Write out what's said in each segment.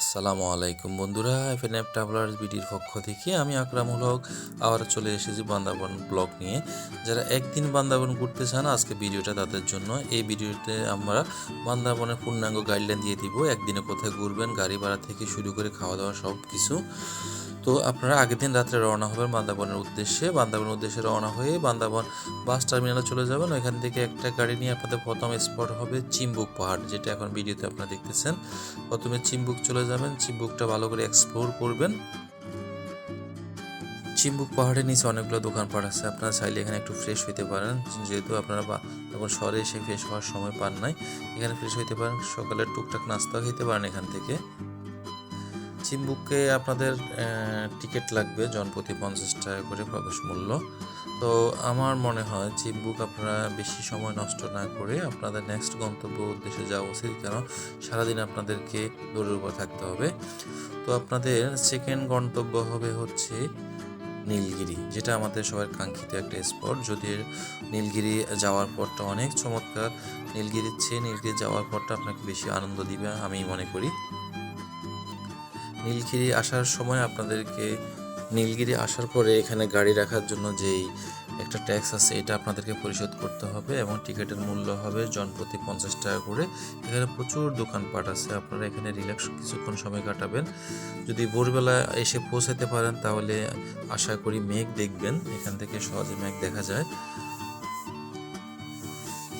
আসসালামু আলাইকুম বন্ধুরা এফএন এফ ট্রাভেলার্স বিডির পক্ষ থেকে আমি আকরামুল হক আবার চলে এসেছি বান্দাবন ব্লগ নিয়ে। যারা একদিন বান্দাবন ঘুরতে চান, আজকে ভিডিওটা তাদের জন্য। এই ভিডিওতে আমরা বান্দাবনের পূর্ণাঙ্গ গাইডলাইন দিয়ে দিব, একদিনে কোথায় ঘুরবেন, গাড়ি ভাড়া থেকে শুরু করে খাওয়া দাওয়া সব কিছু তো আপনারা আগের দিন রাত্রে রওনা হবেন বান্দাবনের উদ্দেশ্যে। বান্দাবনের উদ্দেশ্যে রওনা হয়ে বান্দাবন বাস টার্মিনালে চলে যাবেন। ওইখান থেকে একটা গাড়ি নিয়ে আপনাদের প্রথম স্পট হবে চিম্বুক পাহাড়, যেটা এখন ভিডিওতে আপনারা দেখতেছেন। প্রথমে চিম্বুক চলে যাবেন, চিম্বুকটা ভালো করে এক্সপ্লোর করবেন। চিম্বুক পাহাড়ের নিচে অনেকগুলো দোকানপাট আছে, আপনারা চাইলে এখানে একটু ফ্রেশ হইতে পারেন। যেহেতু আপনারা তখন শহরে এসে ফ্রেশ হওয়ার সময় পান নাই। এখানে ফ্রেশ হইতে পারেন, সকালের টুকটাক নাস্তা খেতে পারেন এখান থেকে। চিম্বুকে আপনাদের টিকিট লাগবে জনপ্রতি পঞ্চাশ টাকা করে প্রবেশ মূল্য। তো আমার মনে হয় চিম্বুক আপনারা বেশি সময় নষ্ট না করে আপনাদের নেক্সট গন্তব্য উদ্দেশ্যে যাওয়া উচিত, কেন? সারাদিন আপনাদেরকে দৌড়ের উপর থাকতে হবে। তো আপনাদের সেকেন্ড গন্তব্য হবে হচ্ছে নীলগিরি, যেটা আমাদের সবার কাঙ্ক্ষিত একটা স্পট যদি নীলগিরি যাওয়ার পরটা অনেক চমৎকার, নীলগিরির চেয়ে নীলগিরি যাওয়ার পরটা আপনাকে বেশি আনন্দ দিবে আমি মনে করি। নীলগিরি আসার সময় আপনাদেরকে নীলগিরি আসার পরে এখানে গাড়ি রাখার জন্য যেই একটা ট্যাক্স আছে, এটা আপনাদেরকে পরিশোধ করতে হবে এবং টিকিটের মূল্য হবে জনপ্রতি পঞ্চাশ টাকা করে। এখানে প্রচুর দোকানপাট আছে, আপনারা এখানে রিল্যাক্স কিছুক্ষণ সময় কাটাবেন। যদি ভোরবেলা এসে পৌঁছাতে পারেন তাহলে আশা করি মেঘ দেখবেন, এখান থেকে সহজে মেঘ দেখা যায়।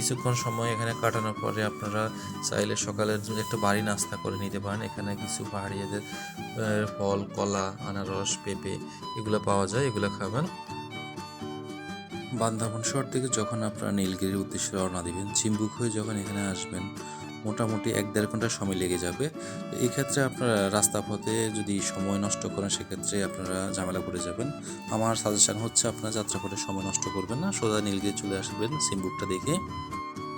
কিছুক্ষণ সময় এখানে কাটানোর পরে আপনারা চাইলে সকালের জন্য একটু বাড়ি নাস্তা করে নিতে পারেন। এখানে কিছু পাহাড়িয়াদের ফল, কলা, আনারস, পেঁপে এগুলো পাওয়া যায়, এগুলো খাবেন। বান্দাবন শহর থেকে যখন আপনারা নীলগিরির উদ্দেশ্যে রওনা দিবেন, চিম্বুক হয়ে যখন এখানে আসবেন মোটামুটি এক দেড় ঘণ্টা সময় লেগে যাবে। এই ক্ষেত্রে আপনারা রাস্তা পথে যদি সময় নষ্ট করেন, সেক্ষেত্রে আপনারা ঝামেলা করে যাবেন। আমার সাজেশন হচ্ছে আপনারা যাত্রা করে সময় নষ্ট করবেন না, সোজা নীলগিরি চলে আসবেন সিমবুকটা দেখে।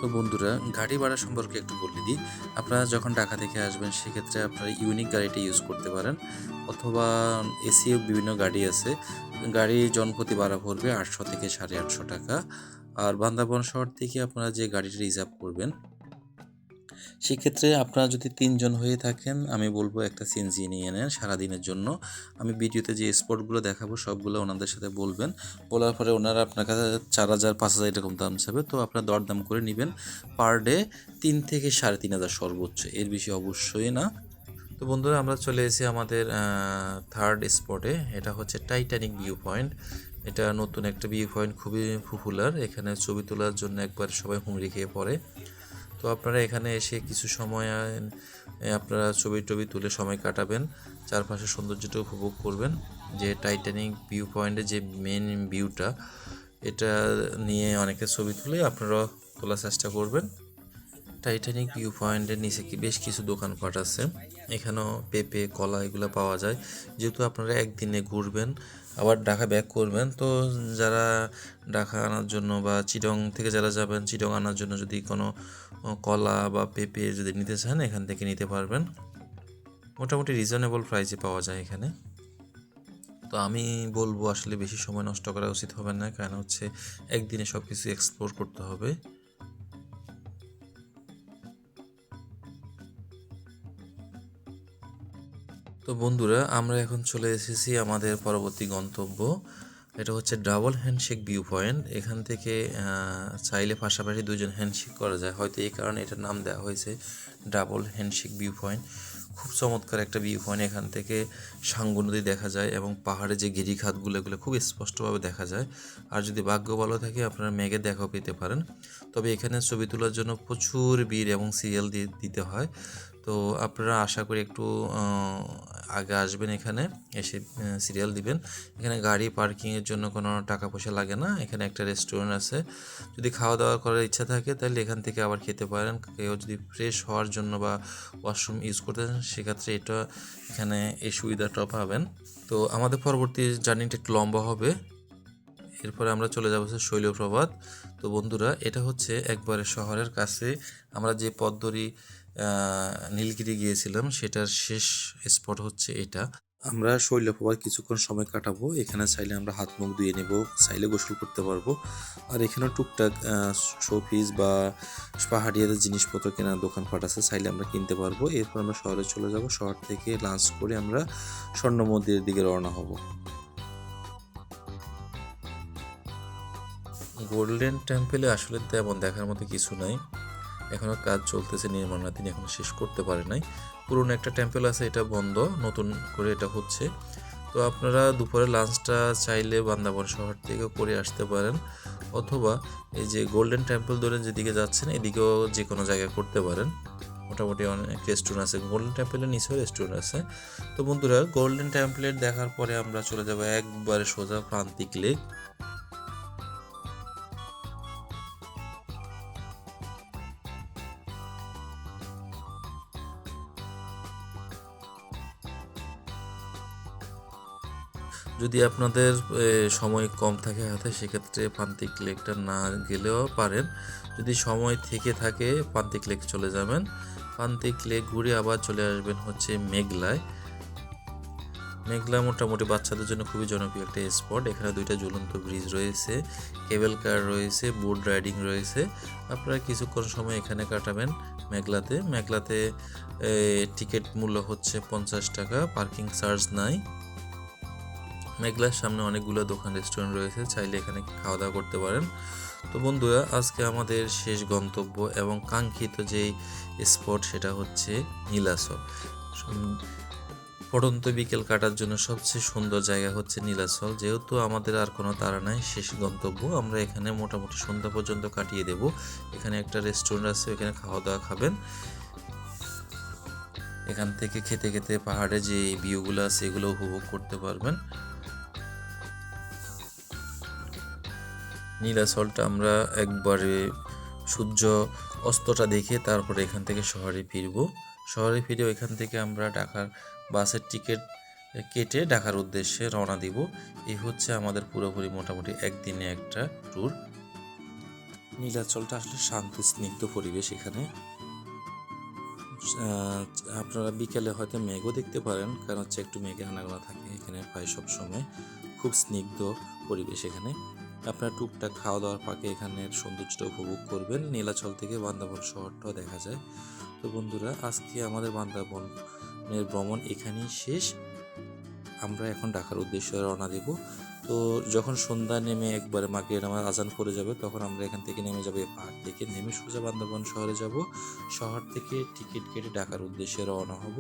তো বন্ধুরা, গাড়ি ভাড়া সম্পর্কে একটু বলে দিই। আপনারা যখন ঢাকা থেকে আসবেন, সেক্ষেত্রে আপনারা ইউনিক গাড়িটা ইউজ করতে পারেন। অথবা এসিও বিভিন্ন গাড়ি আছে। গাড়ি জনপ্রতি ভাড়া পড়বে আটশো থেকে সাড়ে আটশো টাকা। আর বান্দাবন শহর থেকে আপনারা যে গাড়িটা রিজার্ভ করবেন সেক্ষেত্রে আপনারা যদি তিনজন হয়ে থাকেন, আমি বলব একটা সিএনজি নিয়ে নেন সারাদিনের জন্য। আমি ভিডিওতে যে স্পটগুলো দেখাবো, সবগুলো ওনাদের সাথে বলবেন। বলার পরে ওনারা আপনার কাছে চার হাজার, পাঁচ হাজার এরকম দাম চাবে তো আপনার দরদাম করে নেবেন। পার ডে তিন থেকে সাড়ে তিন হাজার সর্বোচ্চ। এর বেশি অবশ্যই না। তো বন্ধুরা, আমরা চলে এসেছি আমাদের থার্ড স্পটে এটা হচ্ছে টাইটানিক ভিউ পয়েন্ট এটা নতুন একটা ভিউ পয়েন্ট খুবই পপুলার এখানে ছবি তোলার জন্য একবার সবাই হুমড়ি খেয়ে পড়ে। তো আপনারা এখানে এসে কিছু সময় আপনারা ছবি টবি তুলে সময় কাটাবেন। চারপাশের সৌন্দর্যটা উপভোগ করবেন। যে টাইটানিক ভিউ পয়েন্টে যে মেন ভিউটা এটা নিয়ে অনেকে ছবি তুলে আপনারা তোলার চেষ্টা করবেন। টাইটানিক ভিউ পয়েন্টের নিচে কি বেশ কিছু দোকানপাট আছে। এখানেও পেঁপে, কলা এগুলো পাওয়া যায়। যেহেতু আপনারা একদিনে ঘুরবেন, আবার ঢাকা ব্যাক করবেন, তো যারা ঢাকা আনার জন্য বা চিটং থেকে যারা যাবেন, চিটং আনার জন্য যদি কোনো কলা বা পেঁপে যদি নিতে চান, এখান থেকে নিতে পারবেন। মোটামুটি রিজনেবল প্রাইসে পাওয়া যায় এখানে। তো আমি বলব আসলে বেশি সময় নষ্ট করা উচিত হবে না, কারণ হচ্ছে একদিনে সব কিছু এক্সপ্লোর করতে হবে। তো বন্ধুরা, আমরা এখন চলে এসেছি আমাদের পরবর্তী গন্তব্য। এটা হচ্ছে ডাবল হ্যান্ডশেক ভিউ পয়েন্ট এখান থেকে চাইলে পাশাপাশি দুজন হ্যান্ডশেক করা যায়। হয়তো এই কারণে এটার নাম দেওয়া হয়েছে ডাবল হ্যান্ডশেক ভিউ পয়েন্ট খুব চমৎকার একটা ভিউ পয়েন্ট এখান থেকে সাঙ্গু নদী দেখা যায় এবং পাহাড়ে যে গিরিখাতগুলো এগুলো খুব স্পষ্টভাবে দেখা যায়। আর যদি ভাগ্য ভালো থাকে, আপনারা মেঘের দেখাও পেতে পারেন। তবে এখানে ছবি তোলার জন্য প্রচুর ভিড় এবং সিরিয়াল দিতে হয়। তো আপনারা আশা করি একটু আগে আসবেন এখানে, এসে সিরিয়াল দিবেন। এখানে গাড়ি পার্কিংয়ের জন্য কোনো টাকা পয়সা লাগে না। এখানে একটা রেস্টুরেন্ট আছে। যদি খাওয়া দাওয়া করার ইচ্ছা থাকে, তাহলে এখান থেকে আবার খেতে পারেন। কেউ যদি ফ্রেশ হওয়ার জন্য বা ওয়াশরুম ইউজ করতে চান, সেক্ষেত্রে এটা এখানে এই সুবিধাটা পাবেন। তো আমাদের পরবর্তী জার্নিটা একটু লম্বা হবে। এরপরে আমরা চলে যাব হচ্ছে শৈলপ্রপাত। তো বন্ধুরা, এটা হচ্ছে একবারে শহরের কাছে। আমরা যে পদ্মরি নীলগিরি গিয়েছিলাম, সেটার শেষ স্পট হচ্ছে এটা। আমরা শৈলপ্রপাত কিছুক্ষণ সময় কাটাবো, এখানে চাইলে আমরা হাত মুখ ধুয়ে নেব, চাইলে গোসল করতে পারব। আর এখানেও টুকটাক শোপিস বা পাহাড়িয়াদের জিনিসপত্র কেনার দোকানপাট আছে, চাইলে আমরা কিনতে পারব। এরপর আমরা শহরে চলে যাব, শহর থেকে লাঞ্চ করে আমরা স্বর্ণ মন্দিরের দিকে রওনা হব। গোল্ডেন টেম্পলে আসলে তেমন দেখার মতো কিছু নাই। এখনও কাজ চলতেছে নির্মাণাধীন এখনও শেষ করতে পারে নাই। পুরনো একটা টেম্পেল আছে, এটা বন্ধ, নতুন করে এটা হচ্ছে। তো আপনারা দুপুরে লাঞ্চটা চাইলে বান্দাবন শহর থেকে করে আসতে পারেন, অথবা এই যে গোল্ডেন টেম্পল ধরে যেদিকে যাচ্ছেন, এদিকেও যে কোনো জায়গায় করতে পারেন। মোটামুটি অনেক রেস্টুরেন্ট আছে গোল্ডেন টেম্পলের নিচেও রেস্টুরেন্ট আছে। তো বন্ধুরা গোল্ডেন টেম্পলেট দেখার পরে আমরা চলে যাব একবারে সোজা প্রান্তিক লেক যদি আপনাদের সময় কম থাকে হাতে, সেক্ষেত্রে প্রান্তিক লেকটা না গেলেও পারেন। যদি সময় থেকে থাকে, প্রান্তিক লেক চলে যাবেন। প্রান্তিক লেক ঘুরে আবার চলে আসবেন হচ্ছে মেঘলায়। মেঘলা মোটামুটি বাচ্চাদের জন্য খুবই জনপ্রিয় একটা স্পট। এখানে দুইটা ঝুলন্ত ব্রিজ রয়েছে, কেবল কার রয়েছে, বোট রাইডিং রয়েছে। আপনারা কিছুক্ষণ সময় এখানে কাটাবেন মেঘলাতে। মেঘলাতে টিকিট মূল্য হচ্ছে পঞ্চাশ টাকা, পার্কিং চার্জ নাই। মেঘলার সামনে অনেকগুলো দোকান রেস্টুরেন্ট রয়েছে, চাইলে এখানে খাওয়া দাওয়া করতে পারেন। তো বন্ধুরা, আজকে আমাদের শেষ গন্তব্য এবং কাঙ্ক্ষিত যেই স্পট সেটা হচ্ছে নীলাচল। পড়ন্ত বিকেল কাটার জন্য সবচেয়ে সুন্দর জায়গা হচ্ছে নীলাচল। যেহেতু আমাদের আর কোনো তারা নাই, শেষ গন্তব্য। আমরা এখানে মোটামুটি সন্ধ্যা পর্যন্ত কাটিয়ে দেব। এখানে একটা রেস্টুরেন্ট আছে এখানে খাওয়া দাওয়া খাবেন। এখান থেকে খেতে খেতে পাহাড়ে যে ভিউগুলো আছে, এগুলো উপভোগ করতে পারবেন। নীলাচলটা আমরা একবারে সূর্য অস্তটা দেখে তারপরে এখান থেকে শহরে ফিরবো। শহরে ফিরে এখান থেকে আমরা ঢাকার বাসের টিকিট কেটে ঢাকার উদ্দেশ্যে রওনা দিব। এই হচ্ছে আমাদের পুরোপুরি মোটামুটি একদিনে একটা ট্যুর নীলাচলটা আসলে শান্ত, স্নিগ্ধ পরিবেশ এখানে। আপনারা বিকেলে হয়তো মেঘও দেখতে পারেন, কারণ হচ্ছে একটু মেঘে আনাগোনা থাকে এখানে প্রায় সব সময় খুব স্নিগ্ধ পরিবেশ এখানে। আপনারা টুকটাক খাওয়া দাওয়ার ফাঁকে এখানের সৌন্দর্যটা উপভোগ করবেন। নীলাচল থেকে বান্দাবন শহরটাও দেখা যায়। তো বন্ধুরা, আজকে আমাদের বান্দাবনের ভ্রমণ এখানেই শেষ। আমরা এখন ঢাকার উদ্দেশ্যে রওনা দেব। তো যখন সন্ধ্যা নেমে একবারে মাকে আমার আজান পড়ে যাবে, তখন আমরা এখান থেকে নেমে যাব পাহাড় থেকে। নেমে সোজা বান্দাবন শহরে যাব। শহর থেকে টিকিট কেটে ঢাকার উদ্দেশ্যে রওনা হব।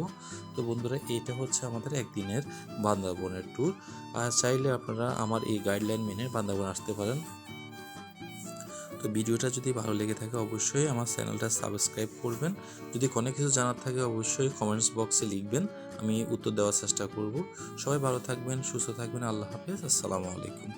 তো বন্ধুরা, এটা হচ্ছে আমাদের একদিনের বান্দাবনের ট্যুর আর চাইলে আপনারা আমার এই গাইডলাইন মেনে বান্দাবন আসতে পারেন। তো ভিডিওটা যদি ভালো লেগে থাকে অবশ্যই আমার চ্যানেলটা সাবস্ক্রাইব করবেন। যদি কোনো কিছু জানার থাকে অবশ্যই কমেন্টস বক্সে লিখবেন, আমি উত্তর দেওয়ার চেষ্টা করব। সবাই ভালো থাকবেন, সুস্থ থাকবেন, আল্লাহ হাফেজ, আসসালামু আলাইকুম।